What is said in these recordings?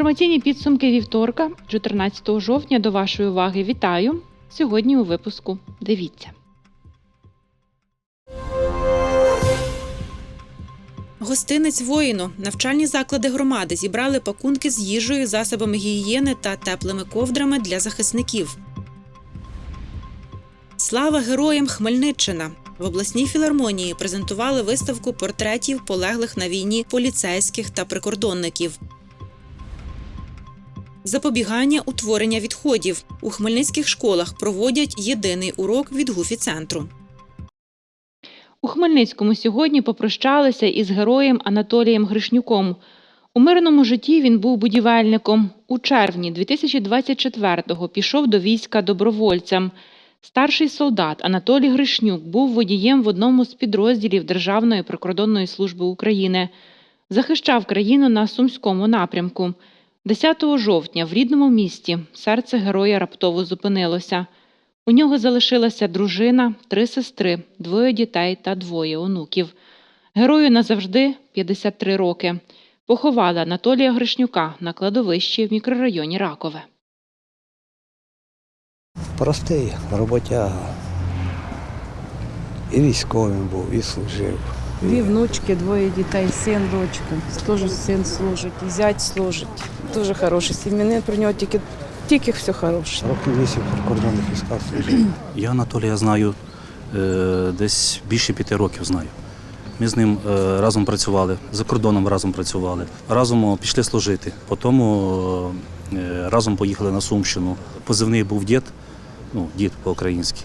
Інформаційні підсумки вівторка, 14 жовтня, до вашої уваги вітаю. Сьогодні у випуску. Дивіться. Гостинець воїну. Навчальні заклади громади зібрали пакунки з їжею, засобами гігієни та теплими ковдрами для захисників. Слава героям Хмельниччина! В обласній філармонії презентували виставку портретів полеглих на війні поліцейських та прикордонників. Запобігання утворення відходів у хмельницьких школах проводять єдиний урок від гуфі-центру. У Хмельницькому сьогодні попрощалися із героєм Анатолієм Гришнюком. У мирному житті він був будівельником. У червні 2024-го пішов до війська добровольцем. Старший солдат Анатолій Гришнюк був водієм в одному з підрозділів Державної прикордонної служби України. Захищав країну на Сумському напрямку. 10 жовтня в рідному місті серце героя раптово зупинилося. У нього залишилася дружина, три сестри, двоє дітей та двоє онуків. Герою назавжди 53 роки. Поховали Анатолія Гришнюка на кладовищі в мікрорайоні Ракове. Простий роботяга. І військовим був, і служив. Дві внучки, двоє дітей, син, дочка. Теж син служить, і зять служить. Дуже хороший сім'янин, про нього тільки, тільки все хороше. Років вісім прикордонних військах служив. Я Анатолія знаю е, десь більше п'яти років знаю. Ми з ним е, разом працювали, за кордоном разом працювали, разом пішли служити. Потім е, разом поїхали на Сумщину. Позивний був дід, ну, дід по-українськи.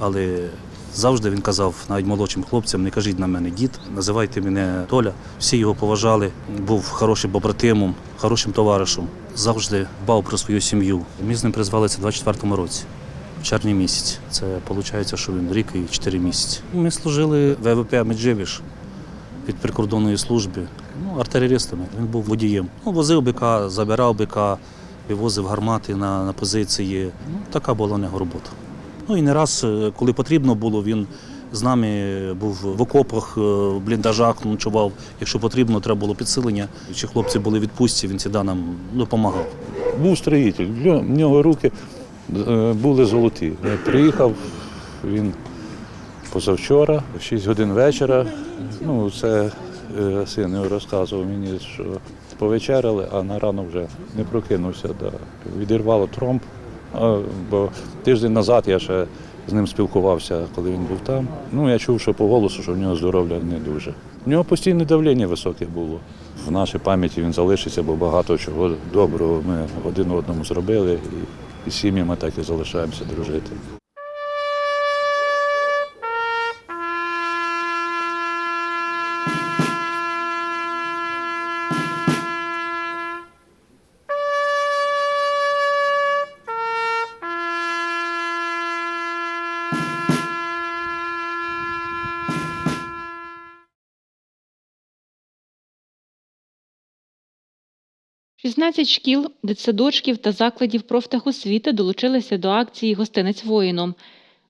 Але завжди він казав навіть молодшим хлопцям, не кажіть на мене дід, називайте мене Толя. Всі його поважали, був хорошим побратимом, хорошим товаришем, завжди дбав про свою сім'ю. Ми з ним призвалися у 24-му році в червні місяці. Це виходить, що він рік і 4 місяці. Ми служили в ВВП Медживіш під прикордонною службі, ну, артилерістами. Він був водієм. Ну, возив бика, забирав бика, вивозив гармати на, на позиції. Ну, така була у нього робота. Ну і не раз, е, коли потрібно було, він з нами був в окопах, е, в бліндажах ночував. Якщо потрібно, треба було підсилення. Чи хлопці були відпустці, він завжди нам допомагав. був строїтель. В нього руки е, були золоті. Приїхав він позавчора, в 6 годин вечора. Ну, це син розказував мені, що повечеряли, а на рано вже не прокинувся. Да. Відірвало тромб. Бо тиждень назад я ще з ним спілкувався, коли він був там. Ну, я чув, що по голосу, що в нього здоров'я не дуже. У нього постійне давлення високе було. В нашій пам'яті він залишиться, бо багато чого доброго ми один одному зробили, і, сім'ями так і залишаємося дружити. – 16 шкіл, дитсадочків та закладів профтехосвіти долучилися до акції Гостинець воїном.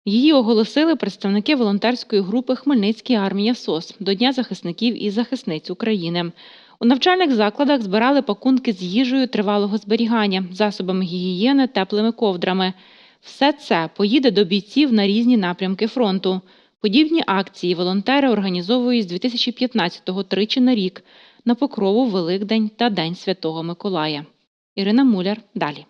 Її оголосили представники волонтерської групи Хмельницький армія СОС до Дня захисників і захисниць України. У навчальних закладах збирали пакунки з їжею тривалого зберігання, засобами гігієни, теплими ковдрами. Все це поїде до бійців на різні напрямки фронту. Подібні акції волонтери організовують з 2015-го тричі на рік на Покрову, Великдень та День Святого Миколая. Ірина Муляр далі.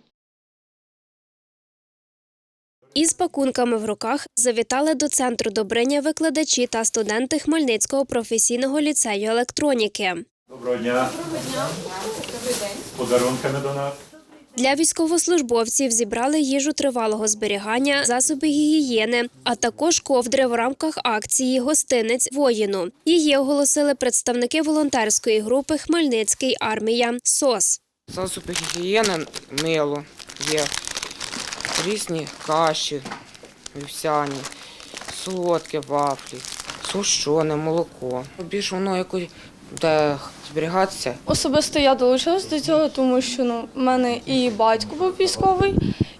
Із пакунками в руках завітали до центру добриня викладачі та студенти Хмельницького професійного ліцею електроніки. Доброго дня. Доброго дня. Подарунками до нас. Для військовослужбовців зібрали їжу тривалого зберігання, засоби гігієни, а також ковдри в рамках акції Гостинець воїну. Її оголосили представники волонтерської групи Хмельницький армія СОС. Засоби гігієни, мило є, різні каші, вівсяні, солодкі вафлі, сушоне молоко. Більше воно якось буде зберігатися. Особисто я долучилась до цього, тому що ну, в мене і батько був військовий,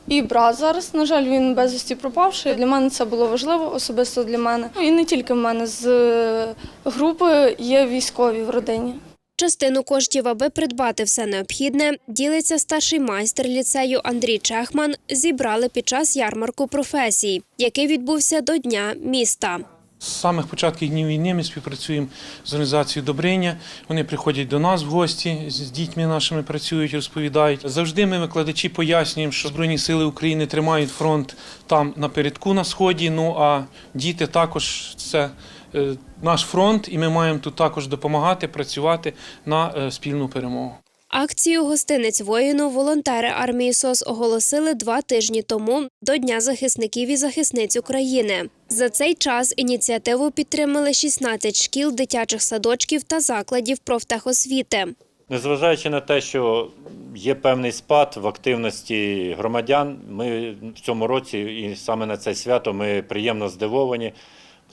і брат зараз. На жаль, він безвісті пропавший. Для мене це було важливо, особисто для мене. Ну і не тільки в мене з е, групи є військові в родині. Частину коштів, аби придбати все необхідне, ділиться старший майстер ліцею Андрій Чехман. Зібрали під час ярмарку професій, який відбувся до Дня міста. З самих початків днів війни ми співпрацюємо з організацією Добриня. Вони приходять до нас в гості, з дітьми нашими працюють, розповідають. Завжди ми, викладачі, пояснюємо, що Збройні сили України тримають фронт там напередку на сході. Ну а діти також це е, наш фронт, і ми маємо тут також допомагати працювати на е, спільну перемогу. Акцію гостинець воїну волонтери армії СОС оголосили два тижні тому до Дня захисників і захисниць України. За цей час ініціативу підтримали 16 шкіл, дитячих садочків та закладів профтехосвіти. Незважаючи на те, що є певний спад в активності громадян, ми в цьому році і саме на це свято ми приємно здивовані,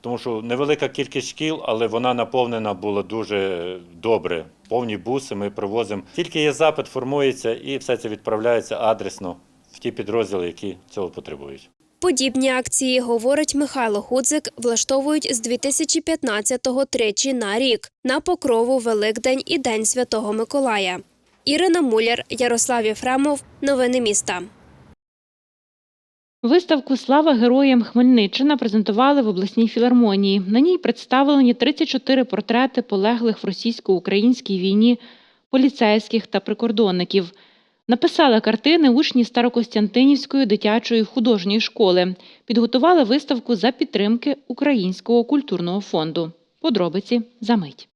тому що невелика кількість шкіл, але вона наповнена була дуже добре. Повні буси ми привозимо. Тільки є запит, формується і все це відправляється адресно в ті підрозділи, які цього потребують. Подібні акції, говорить Михайло Гудзик, влаштовують з 2015-го тричі на рік на Покрову, Великдень і День Святого Миколая. Ірина Муляр, Ярослав Єфремов. Новини міста. Виставку Слава героям Хмельниччина презентували в обласній філармонії. На ній представлені 34 портрети полеглих в російсько-українській війні поліцейських та прикордонників. Написали картини учні Старокостянтинівської дитячої художньої школи. Підготували виставку за підтримки Українського культурного фонду. Подробиці за мить.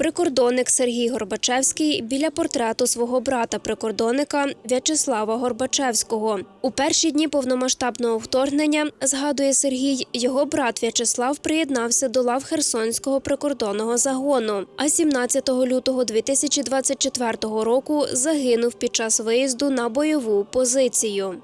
Прикордонник Сергій Горбачевський біля портрету свого брата-прикордонника В'ячеслава Горбачевського. У перші дні повномасштабного вторгнення, згадує Сергій, його брат В'ячеслав приєднався до лав Херсонського прикордонного загону. А 17 лютого 2024 року загинув під час виїзду на бойову позицію.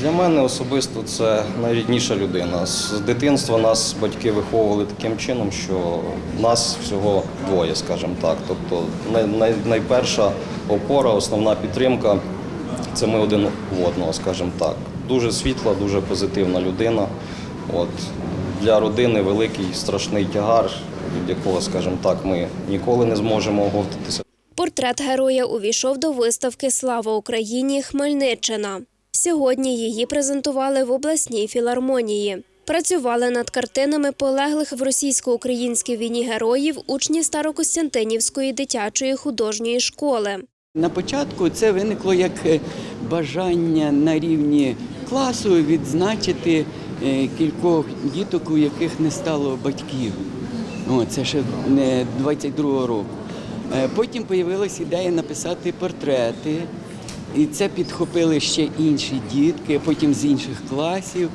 Для мене особисто це найрідніша людина. З дитинства нас батьки виховували таким чином, що нас всього двоє, скажімо так. Тобто най, най, найперша опора, основна підтримка це ми один в одного, скажімо так. Дуже світла, дуже позитивна людина. От, для родини великий страшний тягар, від якого, скажімо так, ми ніколи не зможемо оговтатися. Портрет героя увійшов до виставки Слава Україні Хмельниччина. Сьогодні її презентували в обласній філармонії. Працювали над картинами полеглих в російсько-українській війні героїв учні Старокостянтинівської дитячої художньої школи. На початку це виникло як е, бажання на рівні класу відзначити е, кількох діток, у яких не стало батьків. О, це ще не 22-го року. Е, Потім з'явилася ідея написати портрети, і це підхопили ще інші дітки, потім з інших класів.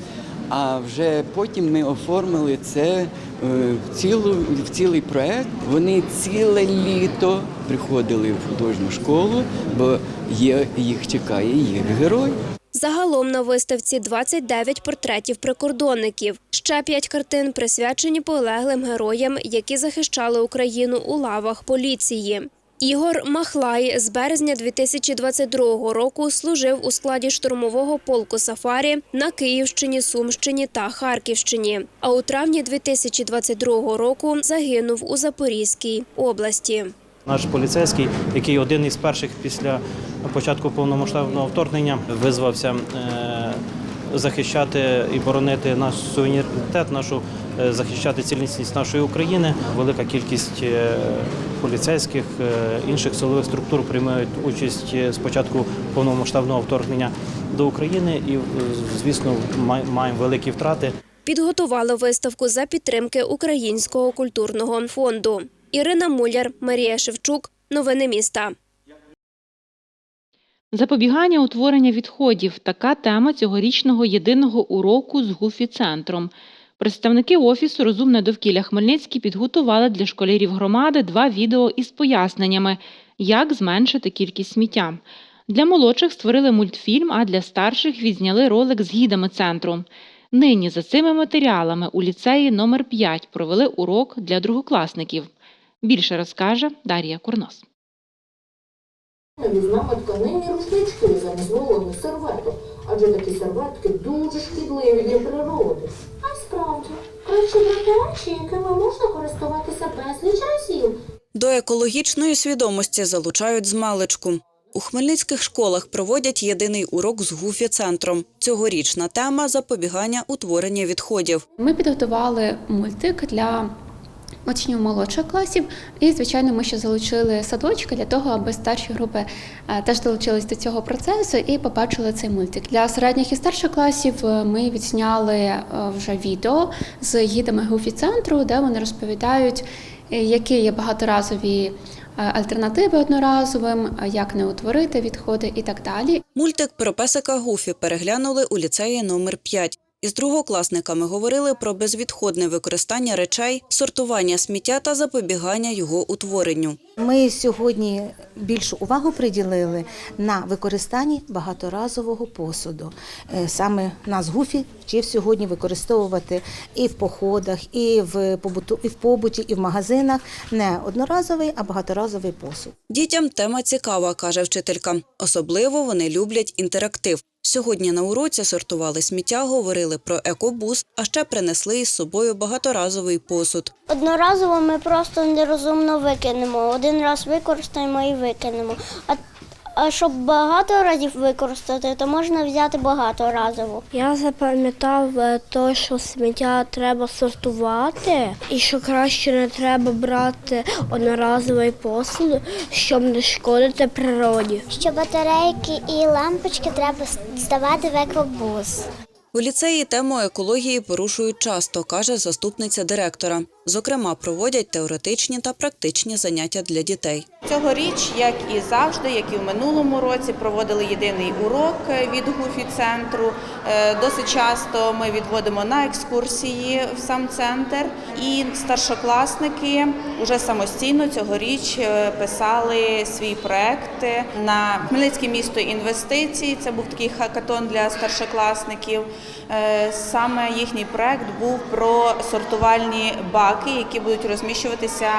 А вже потім ми оформили це е, в, цілу, в цілий проект. Вони ціле літо приходили в художню школу, бо є, їх чекає їх герой. Загалом на виставці 29 портретів прикордонників. Ще п'ять картин присвячені полеглим героям, які захищали Україну у лавах поліції. Ігор Махлай з березня 2022 року служив у складі штурмового полку Сафарі на Київщині, Сумщині та Харківщині. А у травні 2022 року загинув у Запорізькій області. Наш поліцейський, який один із перших після початку повномасштабного вторгнення визвався е, захищати і боронити наш суверенітет, нашу е, захищати цілісність нашої України. Велика кількість е, поліцейських е, інших силових структур приймають участь е, з початку повномасштабного вторгнення до України, і звісно, маємо великі втрати. Підготували виставку за підтримки Українського культурного фонду. Ірина Муляр, Марія Шевчук. Новини міста. Запобігання утворення відходів така тема цьогорічного єдиного уроку з ГУФІ-центром. Представники офісу Розумне довкілля Хмельницький підготували для школярів громади два відео із поясненнями, як зменшити кількість сміття. Для молодших створили мультфільм, а для старших відзняли ролик з гідами центру. Нині за цими матеріалами у ліцеї номер 5 провели урок для другокласників. Більше розкаже Дар'я Курнос. Візьмемо тканинні рушнички замість вологих серветок, адже такі серветки дуже шкідливі для природи. А й справді, Причудові речі, якими можна користуватися безліч разів. До екологічної свідомості залучають змалечку. У хмельницьких школах проводять єдиний урок з гуфі-центром. Цьогорічна тема запобігання утворення відходів. Ми підготували мультик для учнів молодших класів, і звичайно, ми ще залучили садочки для того, аби старші групи е, теж долучились до цього процесу і побачили цей мультик. Для середніх і старших класів е, ми відзняли е, вже відео з гідами гуфі центру, де вони розповідають, які є багаторазові альтернативи одноразовим, як не утворити відходи і так далі. Мультик про песика Гуфі переглянули у ліцеї номер 5. Із другокласниками говорили про безвідходне використання речей, сортування сміття та запобігання його утворенню. Ми сьогодні більшу увагу приділили на використанні багаторазового посуду. Е, Саме нас Гуфі вчив сьогодні використовувати і в походах, і в побуту, і в побуті, і в магазинах не одноразовий, а багаторазовий посуд. Дітям тема цікава, каже вчителька. Особливо вони люблять інтерактив. Сьогодні на уроці сортували сміття, говорили про екобус, а ще принесли із собою багаторазовий посуд. Одноразово ми просто нерозумно викинемо. Один раз використаємо і викинемо. А, а щоб багато разів використати, то можна взяти багаторазово. Я запам'ятав те, що сміття треба сортувати, і що краще не треба брати одноразовий посуд, щоб не шкодити природі. Що батарейки і лампочки треба здавати в екобус. У ліцеї тему екології порушують часто, каже заступниця директора. Зокрема, проводять теоретичні та практичні заняття для дітей. Цьогоріч, як і завжди, як і в минулому році, проводили єдиний урок від гуфі центру. Е, Досить часто ми відводимо на екскурсії в сам центр, і старшокласники вже самостійно цьогоріч е, писали свій проект на Хмельницьке місто інвестицій. Це був такий хакатон для старшокласників. Е, Саме їхній проект був про сортувальні баки, які будуть розміщуватися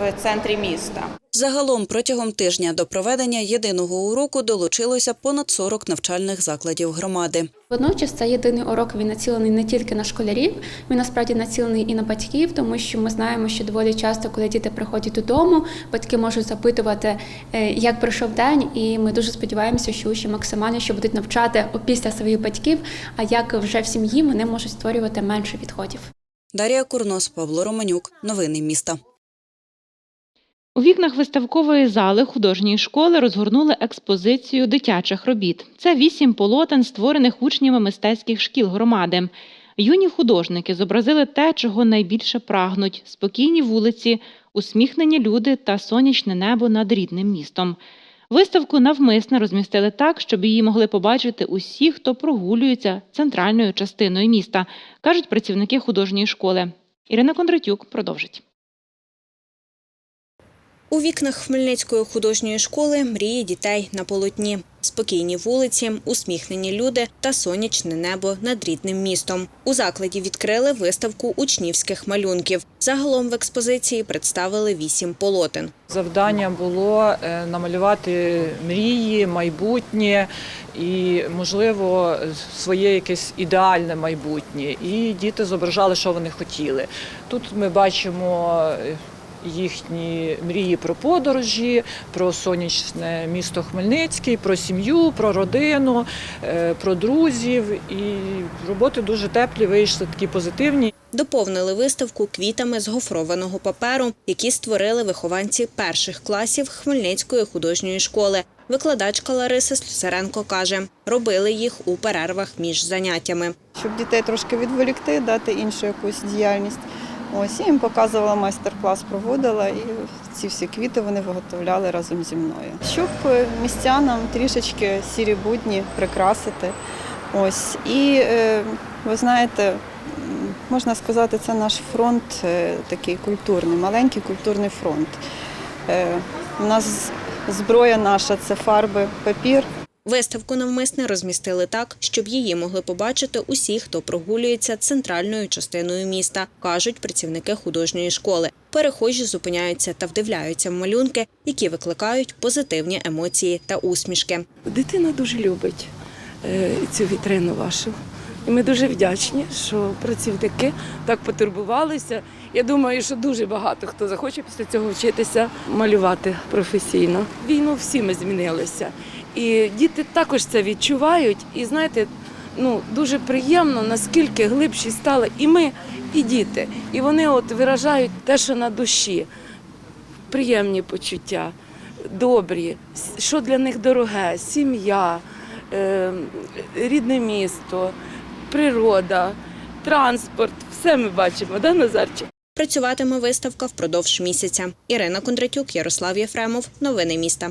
в центрі міста. Загалом протягом тижня до проведення єдиного уроку долучилося понад 40 навчальних закладів громади. Водночас цей єдиний урок він націлений не тільки на школярів, він насправді націлений і на батьків, тому що ми знаємо, що доволі часто, коли діти приходять додому, батьки можуть запитувати, е, як пройшов день, і ми дуже сподіваємося, що учні максимально що будуть навчати опісля своїх батьків, а як вже в сім'ї вони можуть створювати менше відходів. Дар'я Курнос, Павло Романюк. Новини міста. У вікнах виставкової зали художньої школи розгорнули експозицію дитячих робіт. Це вісім полотен, створених учнями мистецьких шкіл громади. Юні художники зобразили те, чого найбільше прагнуть: спокійні вулиці, усміхнені люди та сонячне небо над рідним містом. Виставку навмисне розмістили так, щоб її могли побачити усі, хто прогулюється центральною частиною міста, кажуть працівники художньої школи. Ірина Кондратюк продовжить. У вікнах Хмельницької художньої школи мрії дітей на полотні. Спокійні вулиці, усміхнені люди та сонячне небо над рідним містом. У закладі відкрили виставку учнівських малюнків. Загалом в експозиції представили вісім полотен. Завдання було е, намалювати мрії, майбутнє і, можливо, своє якесь ідеальне майбутнє. І діти зображали, що вони хотіли. Тут ми бачимо. Їхні мрії про подорожі, про сонячне місто Хмельницький, про сім'ю, про родину, е, про друзів. І роботи дуже теплі, вийшли такі позитивні. Доповнили виставку квітами з гофрованого паперу, які створили вихованці перших класів Хмельницької художньої школи. Викладачка Лариса Слюсаренко каже, робили їх у перервах між заняттями. щоб дітей трошки відволікти, дати іншу якусь діяльність. Ось я їм показувала майстер-клас, проводила, і ці всі квіти вони виготовляли разом зі мною. Щоб містянам трішечки сірі будні прикрасити. Ось і е, ви знаєте, можна сказати, це наш фронт е, такий культурний, маленький культурний фронт. Е, У нас зброя наша це фарби, папір. Виставку навмисне розмістили так, щоб її могли побачити усі, хто прогулюється центральною частиною міста, кажуть працівники художньої школи. Перехожі зупиняються та вдивляються в малюнки, які викликають позитивні емоції та усмішки. Дитина дуже любить е, цю вітрину вашу. І ми дуже вдячні, що працівники так потурбувалися. Я думаю, що дуже багато хто захоче після цього вчитися малювати професійно. Війну всі ми змінилися. І діти також це відчувають. І знаєте, ну дуже приємно, наскільки глибші стали і ми, і діти. І вони от виражають те, що на душі. Приємні почуття, добрі, що для них дороге, сім'я, е, рідне місто, природа, транспорт. Все ми бачимо, да, Назарчик? Працюватиме виставка впродовж місяця. Ірина Кондратюк, Ярослав Єфремов. Новини міста.